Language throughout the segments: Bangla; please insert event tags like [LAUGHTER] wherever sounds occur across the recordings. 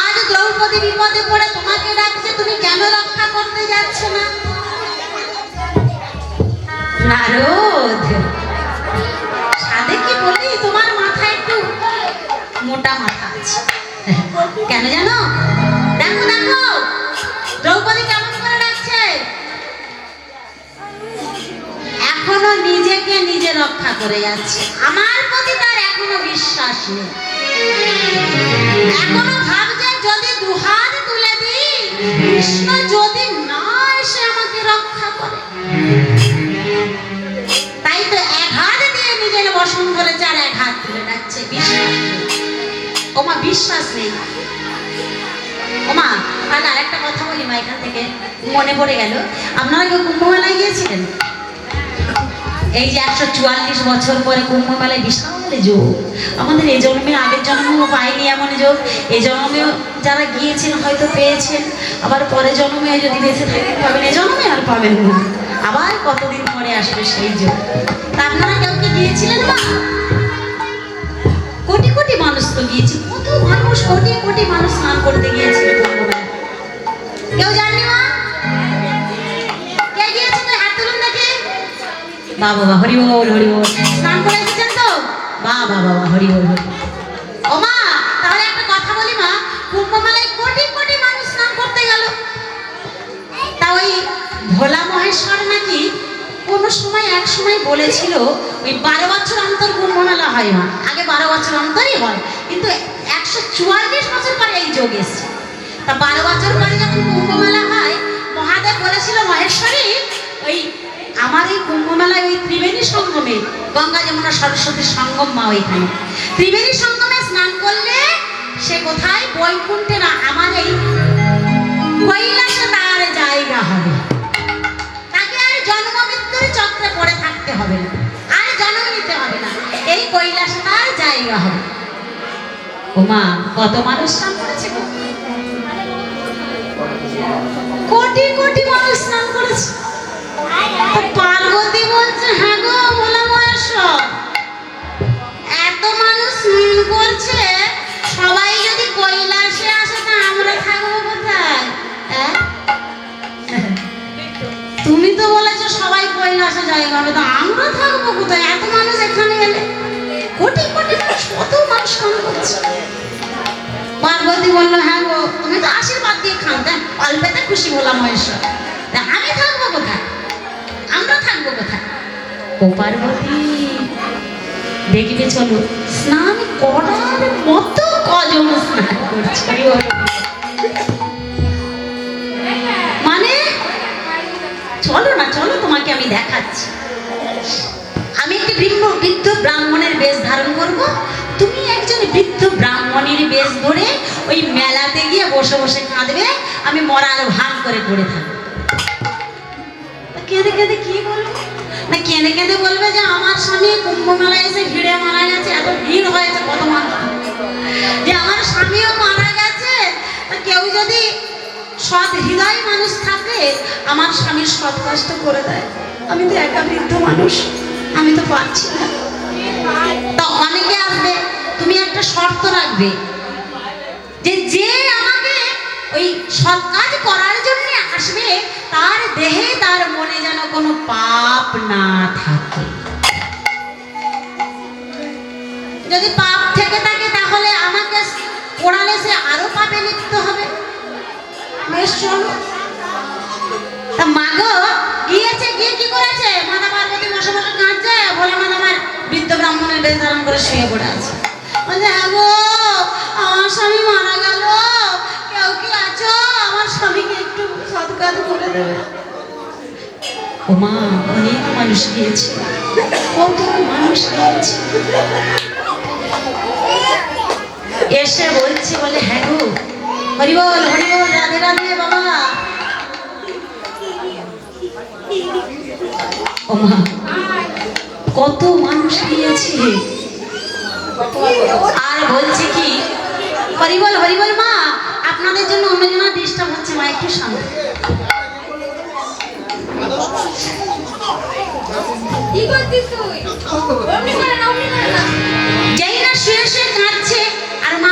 আজ দ্রৌপদী বিপদে পড়ে তোমাকে তুমি কেন রক্ষা করতে যাচ্ছ না? কেন জানো? দেখো দেখো, দ্রৌপদী কেমন করে এখনও নিজেকে নিজে রক্ষা করে যাচ্ছে। আমার প্রতি তার এখনও বিশ্বাস নেই। তাই তো এক হাত দিয়ে নিজের বসন করেছে আর এক হাত তুলে বিশ্বাস ওমা বিশ্বাস নেই। ওমা তাহলে আরেকটা কথা বলি মা, এখান থেকে মনে পড়ে গেল। আপনারা কেউ কুম্ভ মেলায় গিয়েছিলেন? এই যে একশো চুয়াল্লিশ বছর পরে কুম্ভ মেলায় বিশাল যোগ আমাদের এই জন্মে আগের জন্মেও পাইনি এমন যোগ এই জন্মেও যারা গিয়েছেন হয়তো পেয়েছেন। আবার পরে জন্মে যদি বেঁচে থাকেন পাবেন এই জন্মে আর পাবেন না। আবার কতদিন পরে আসবে সেই যোগ তা আপনারা কেউ কি গিয়েছিলেন না? কোটি কোটি মানুষ তো গিয়েছে। কত মানুষ, কোটি কোটি মানুষ স্নান করতে গিয়েছিল কেউ জাননি বা বাবা হরি বল হরি বল স্নান করে এসেছেন তো? বা বাবা হরি বল হরি। ও মা তাহলে একটা কথা বলি মা কুম্ভ মেলায় কোটি কোটি মানুষ স্নান করতে গেল। তা ওই ভোলা মহেশ্বর নাকি কোনো সময় এক সময় বলেছিল ওই বারো বছর অন্তর কুম্ভ মেলা হয় মা। আগে বারো বছর অন্তরই হয় কিন্তু একশো চুয়াল্লিশ বছর পরে এই যোগ এসছে। তা বারো বছর পরে যখন কুম্ভ মেলা হয় মহাদেব বলেছিল মহেশ্বরী ওই আমার এই কুম্ভ মেলায় ওই ত্রিবেণী সঙ্গমে, গঙ্গা যমুনা সরস্বতীর সঙ্গম মা ওইখানে। ত্রিবেণী সঙ্গমে স্নান করলে সে কোথায়? বৈকুণ্ঠে না আমার এই কৈলাসে তার জায়গা হবে। তাকে আর জন্ম মৃত্যুর চক্রে পড়ে থাকতে হবে না। আর জন্ম নিতে হবে না। এই কৈলাসে তার জায়গা হবে। ওমা, কত মানুষ স্নান করেছে কোটি কোটি মানুষ স্নান করেছে। হ্যাঁ সবাই আসে, তা আমরা হ্যাঁ? তুমি তো বলেছ সবাই তো আমরা থাকব কোথায়? এত মানুষ এখানে কোটি কোটি কত মানুষ পার্বতী বলল হ্যাঁ গো, তুমি তো আশীর্বাদ দিয়ে খুশি বললাম আমি থাকব কোথায়? থাকব কোথায় ও পার্বতী দেখবে চলো। স্নান করার মতো কজন স্নান করছে? মানে? চলো না, চলো, তোমাকে আমি দেখাচ্ছি। আমি একটি বৃদ্ধ বৃদ্ধ ব্রাহ্মণের বেশ ধারণ করব। তুমি একজন বৃদ্ধ ব্রাহ্মণের বেশ ধরে ওই মেলাতে গিয়ে বসে বসে কাঁদবে। আমি মরার ভাগ করে পড়ে থাকব। কেঁদে কেঁদে কি বলব না কেঁদে কেঁদে বলবে যে আমার স্বামী কুম্ভ মেলায় এসে ভিড়ে মারা গেছে, এত ভিড় হয়েছে কত মানুষ যে আমার স্বামীও মারা গেছে কেউ যদি সৎ হৃদয় মানুষ থাকে, আমার স্বামীর সৎ কষ্ট করে দেয়। আমি তো একা বৃদ্ধ মানুষ, আমি তো পারছি না। তা অনেকে আসবে, তুমি একটা শর্ত রাখবে যে যে আমাকে ওই সৎ কাজ করার জন্য আসবে, তার দেহে, তার মনে যেন কোনো পাপ না থাকে। যদি পাপ থেকে থাকে, তাহলে আমাকে পড়ালে সে আরও পাপে লিপ্ত হবে। গিয়েছে, গিয়ে কি করেছে? মাতা পার্বতী বসে বসে কাঁদছে বলে মানে আমার বৃদ্ধ ব্রাহ্মণের বেশ ধারণ করে শুয়ে পড়ে আছে। বলছে হ্যাঁ গো, আমার স্বামী মারা অনেক মানুষ কত মানুষ এসে বলছে, বলে হ্যাঁ গো হরিবল হরিবল রাধে রাধে, বাবা। ও মা কত মানুষ গিয়েছে। আর বলছে কি হরিবল হরিবল মা আপনাদের জন্য অন্যজনা ডিস্টার্ব হচ্ছে মা একটু শান্ত কি করছিস তুই? অমনি করে না অমনি করে না যেই না শুয়ে শুয়ে কাঁদছে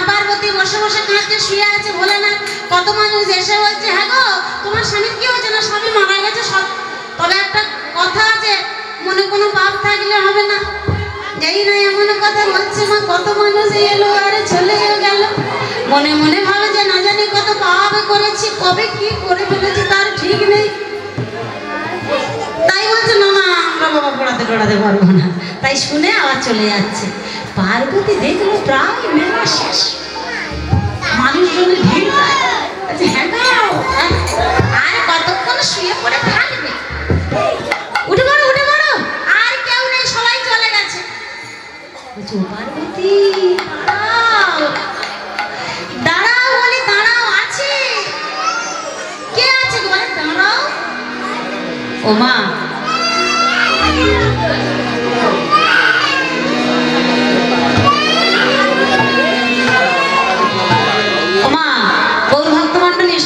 পার্বতী বসে বসে কাঁদছে শুয়ে আছে বলে না। কত মানুষ এসে বলছে হ্যাঁ গো তোমার স্বামীর কি হয়েছে না? স্বামী মারা গেছে সব তবে একটা কথা আছে মনে কোনো পাপ থাকলে হবে না। যেই না এমন কথা বলছে মা কত মানুষ এলো আর চলেও গেল। মনে মনে ভাবে যে না জানি কত পাপ করেছি, কবে কি করে ফেলেছি তার ঠিক নেই। তাই বলছে, না আমরা বাবা পড়াতে টড়াতে পারব না। তাই শুনে আবার চলে যাচ্ছে। পার্বতী দেখল প্রায় মেলা শেষ। মানুষজনের হ্যাঁ। হ্যাঁ। আর কতক্ষণ শুয়ে পড়ে থাকবে? উঠে পড়ো উঠে পড়ো আর কেউ নেই সবাই চলে গেছে বলছে, দাঁড়াও। দাঁড়াও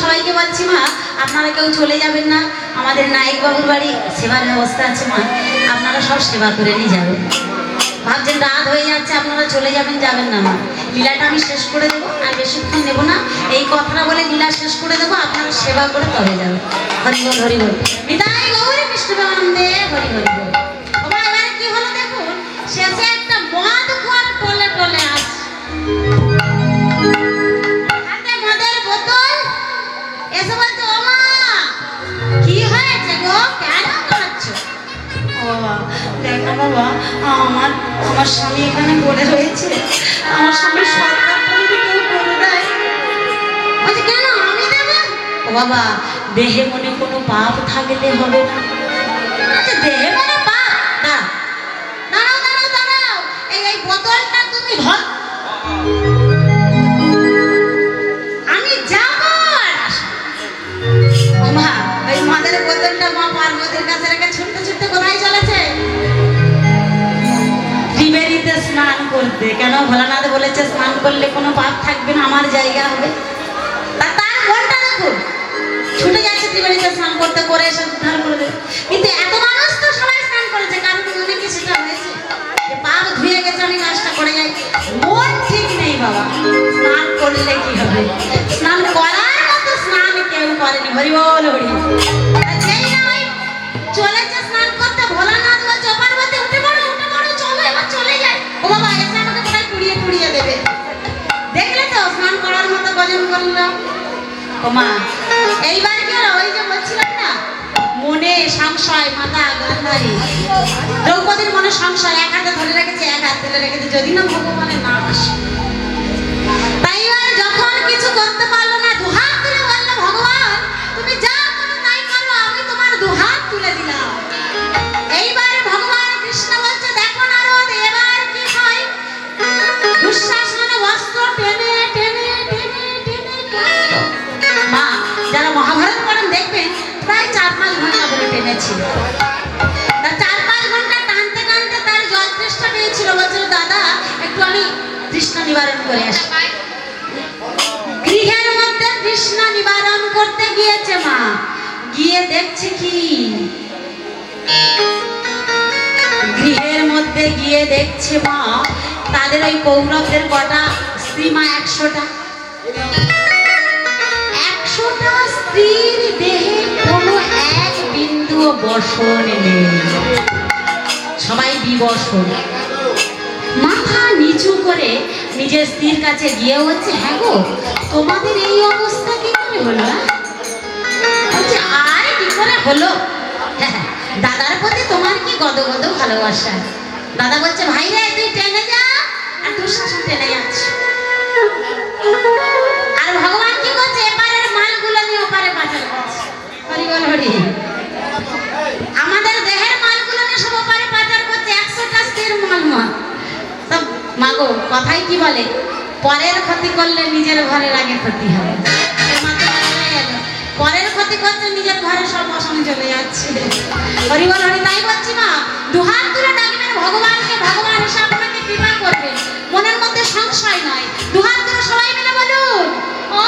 সবাইকে বলছি মা আপনারা কেউ চলে যাবেন না। আমাদের নায়ক বাবুর বাড়ি সেবার ব্যবস্থা আছে মা। আপনারা সব সেবা করে নিয়ে যাবেন। ভাবছেন রাত হয়ে যাচ্ছে, আপনারা চলে যাবেন যাবেন না আমার লীলাটা আমি শেষ করে দেবো, আর বেশিক্ষণ নেব না। এই কথাটা বলে লীলা শেষ করে দেবো, আপনারা সেবা করে তবে যাবেন। হরি হরিবল হরি বল। বিদায় গৌরী কৃষ্ণবানন্দে হরি হরি বাবা, আমার আমার স্বামী এখানে পড়ে রয়েছে। আমার স্বামী বাবা, দেহে মনে কোনো পাপ থাকলে হবে না। আচ্ছা দেহে মনে এই এই বোতলটা তুমি মদের বোতলটা মা পার্বতীর কাছে রেখে স্নান করতে। কেন? ভোলানাথ বলেছে, স্নান করলে কোনো পাপ থাকবে না, আমার জায়গা হবে। তা তার মনটা দেখুন। ছুটে যাচ্ছে ত্রিবেণীতে স্নান করতে, করে এসে উদ্ধার করে দেবে। কিন্তু এত মানুষ তো সবাই স্নান করেছে, কারণ মনে কি সেটা হয়েছে। পাপ ধুয়ে গেছে, আমি কাজটা করে যাই। মন ঠিক নেই বাবা। স্নান করলে কি হবে? স্নান করার মতো স্নান কেউ করেনি। হরি বল, হরি। করার করল মা এইবার কি আর ওই যে বলছিলাম না? মনে সংশয় মাথা গান্ধারী। দ্রৌপদীর মনে সংশয়, এক হাতে ধরে রেখেছে, এক হাত ধরে রেখেছে, যদি না ভগবানের নাম আসে। তাই যখন কিছু করতে পারল তা চার পাঁচ ঘণ্টা টানতে টানতে তার জল তৃষ্ণা পেয়েছিল। বলছিল, দাদা, একটু আমি তৃষ্ণা নিবারণ করে আসি। গৃহের মধ্যে তৃষ্ণা নিবারণ করতে গিয়েছে মা। গিয়ে দেখছে কি? গৃহের মধ্যে গিয়ে দেখছে মা, তাদের ওই কৌরবদের কটা স্ত্রী মা, একশোটা। একশোটা স্ত্রীর দেহে বসন নেই সবাই বিবসন মাথা নিচু করে নিজের স্ত্রীর কাছে গিয়ে হচ্ছে হ্যাঁ গো, তোমাদের এই অবস্থা কি করে হলো হ্যাঁ?" আর, কি করে হলো? [LAUGHS] দাদার প্রতি তোমার কি গদ গদ ভালোবাসা? দাদা বলছে, ভাই রে, তুই টেনে যা, আর দুঃশাসন টেনে যাচ্ছে। আর ভগবান কি করছে এপারের মালগুলো নিয়ে ওপারে করছে। হরি বল হরি। আমাদের দেহের মালগুলো নিয়ে সব ওপারে পাচার করছে একশোটা স্ত্রীর মাল মা সব মাগো, কথাই কি বলে? পরের ক্ষতি করলে নিজের ঘরের আগে ক্ষতি হবে। পরের ক্ষতি করছে, নিজের ঘরে সব অসমে চলে যাচ্ছে। হরি বল, হরি, তাই বলছি মা, দুহাত তুলে ডাকবেন ভগবানকে, ভগবান এসে আপনাকে কৃপা করবে। মনের মধ্যে সংশয় নয়। দুহাত তুলে সবাই মিলে বলুন ও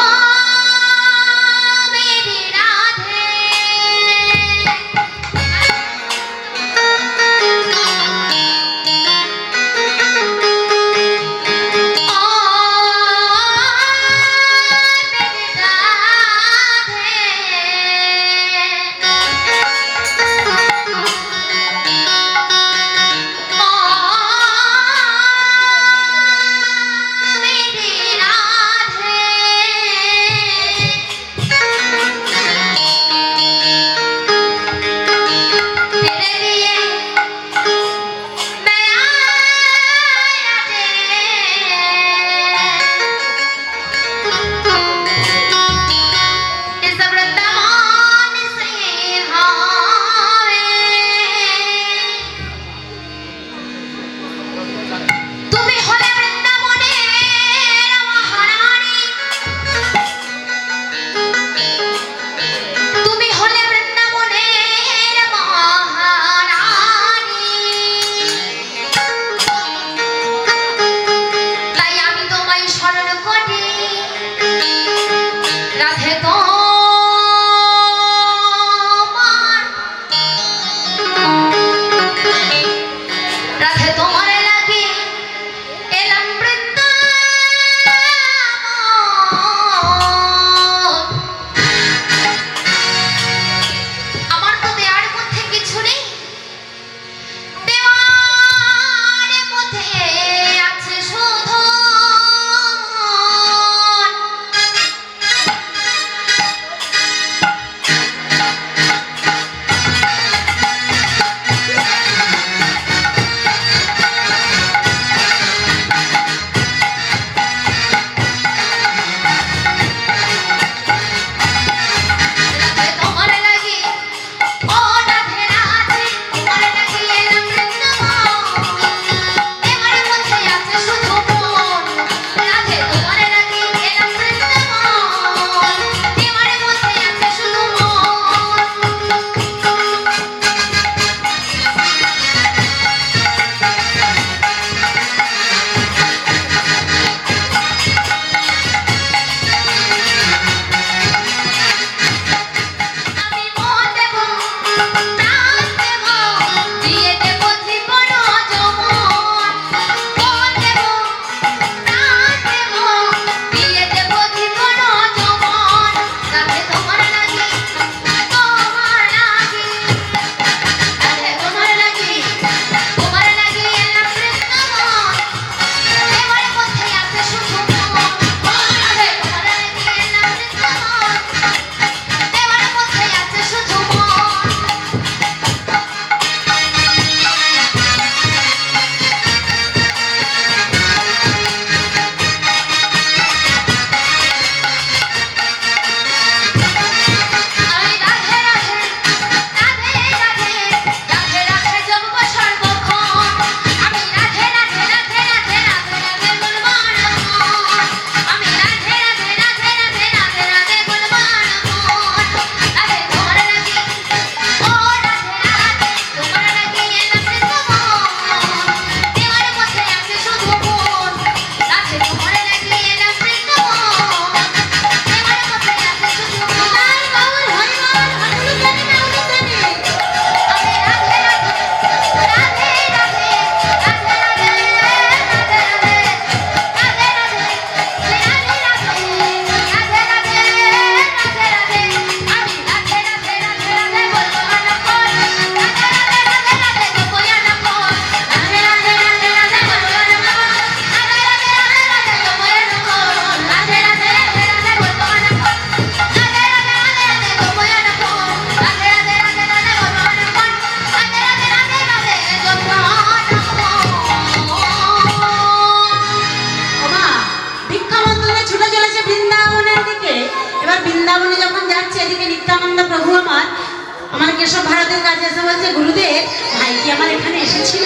আমার কেশব ভারতের কাছে এসে বলছে? গুরুদেব, ভাই কি আমার এখানে এসেছিল?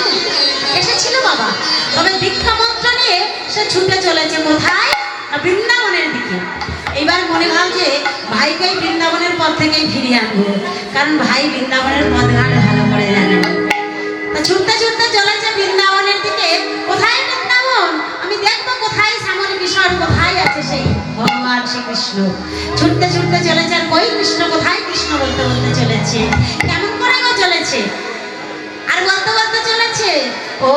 এসেছিল বাবা। তবে দীক্ষামন্ত্র নিয়ে সে ছুটে চলেছে কোথায়? বৃন্দাবনের দিকে। এবার মনে ভাব যে ভাইকেই বৃন্দাবনের পথ থেকেই ফিরিয়ে আনব। কারণ ভাই বৃন্দাবনের পথ ঘাট ভালো করে জানে তা ছুটতে ছুটতে চলেছে বৃন্দাবনের দিকে। কোথায় বৃন্দাবন? আমি দেখব কোথায় সামরিক বিষয় কোথায় আছে সেই। ভগবান শ্রীকৃষ্ণ। ছুটতে ছুটতে চলেছে আর কই কৃষ্ণ, কোথায় কৃষ্ণ বলতে বলতে চলেছে? কেমন করে চলেছে? আর বলতে বলতে চলেছে? ও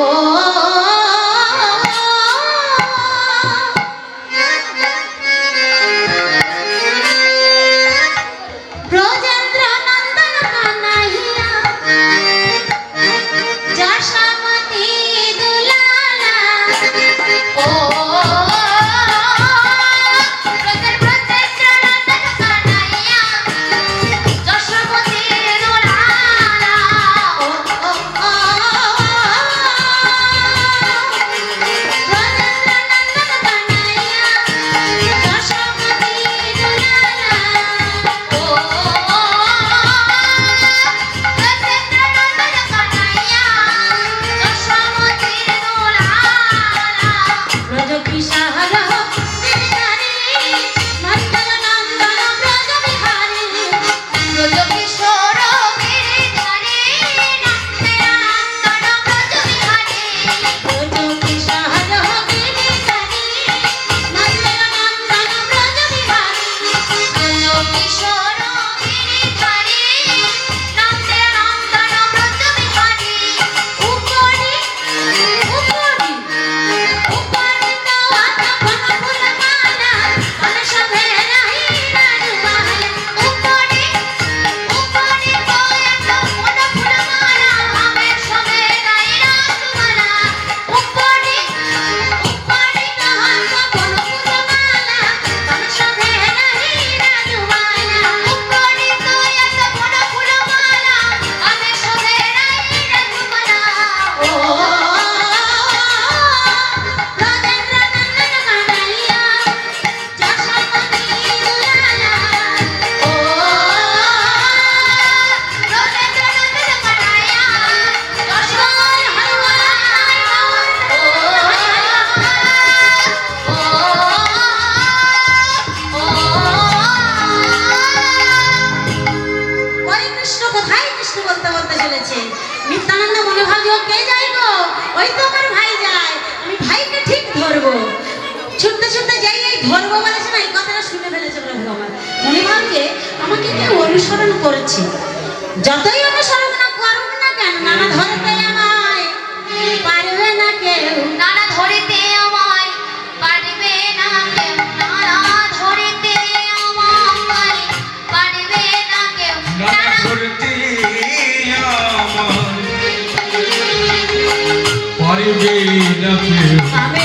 Obrigado,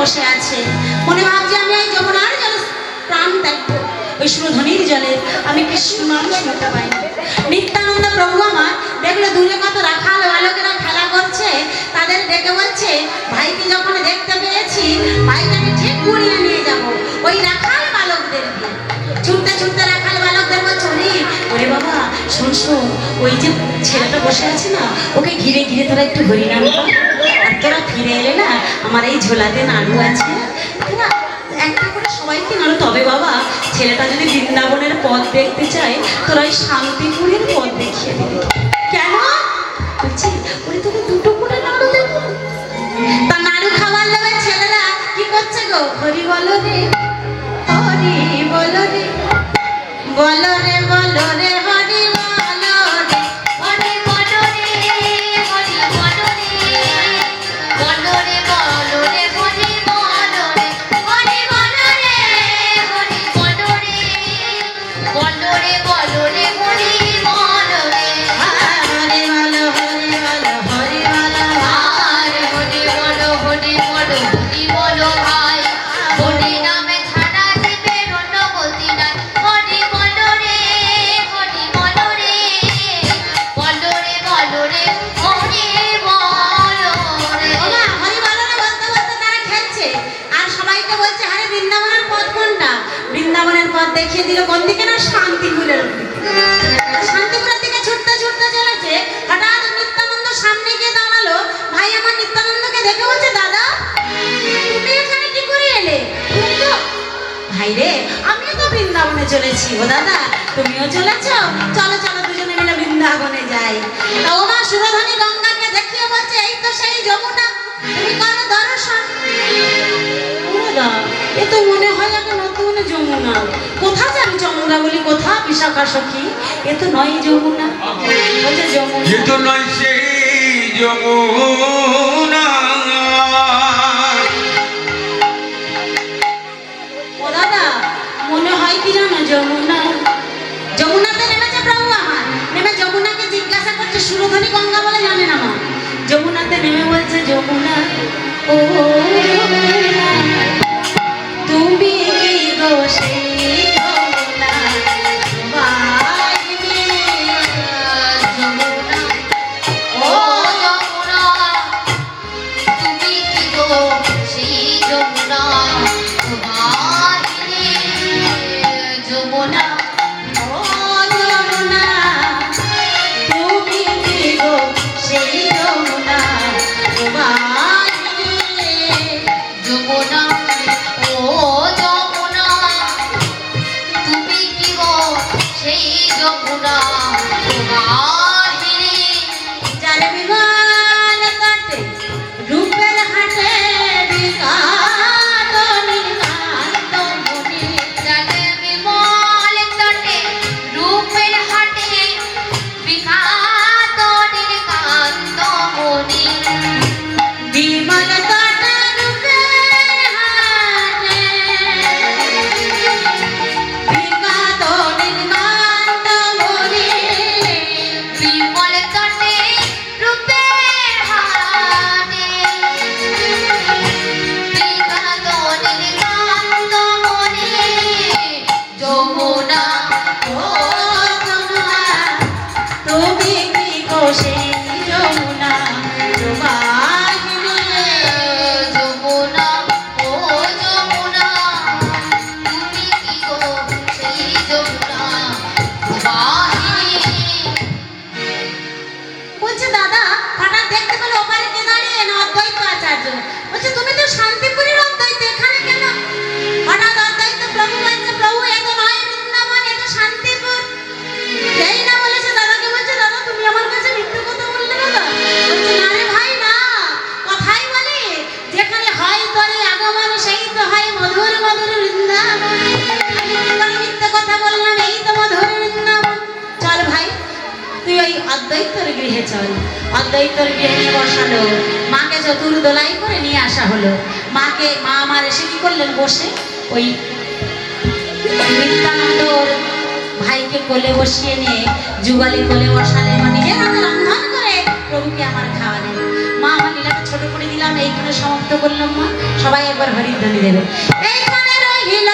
বসে আছে। মনে ভাবছে আমি এই যমুনার জলে প্রাণ দেখব ওই সুরধ্বনির জলে আমি কৃষ্ণ নাম শুনতে পাই নিত্যানন্দ প্রভু আমার দেখল দূরে কত রাখাল বালকেরা খেলা করছে। তাদের ডেকে বলছে, ভাইকে যখন দেখতে পেয়েছি ভাইকে আমি ঠিক কুড়িয়ে নিয়ে যাব ওই রাখাল বালকদেরকে ছুটতে ছুটতে রাখাল বালকদের বলছে ওরে বাবা, শোন শোন, ওই যে ছেলেটা বসে আছে না, ওকে ঘিরে ঘিরে তোরা একটু হরিনাম কর। আর ফিরে এলে না, আমার এই ঝোলাতে নাড়ু আছে। একটা করে সবাইকে নাড়ু তবে বাবা, ছেলেটা যদি বৃন্দাবনের পথ দেখতে চায়, তোরা ওই শান্তিপুরের পথ দেখিয়ে দিবি। কেন? বলছি ওরে তোকে দুটো করে নাড়ু দেবো। তা নাড়ু খাবার লোভে ছেলেরা কি করছে গো? হরি বলো রে, হরি বলো রে বলো রে বলো রে বৃন্দাবনে চলেছি। ও দাদা, তুমিও চলেছ? চলো চলো, দুজনে মিলে বৃন্দাবনে যাই। তা ও মা গঙ্গাকে দেখিয়ে বলছে, এই তো সেই যমুনা, তুমি করো দর্শন। এ তো মনে হয় একটা নতুন যমুনা। কোথা যাবি যমুনা বলি কোথা বিশাখা সখী? এ তো নয় যমুনা যমুনা। এ তো নয় সেই যমুনা। অদ্বৈতর গৃহে নিয়ে বসালো। মাকে চতুর দোলাই করে নিয়ে আসা হলো। মাকে, মা আমার এসে কি করলেন বসে? ওই নিত্যানন্দর ভাইকে কোলে বসিয়ে নিয়ে যুগালি কোলে বসালে মানে নিজের হাতে রন্ধন করে প্রভুকে আমার খাওয়ালেন। মা আমার লীলাটা ছোট করে দিলাম, এইখানে সমাপ্ত করলাম মা। সবাই একবার হরিধ্বনি দেবে। এইখানে রহিল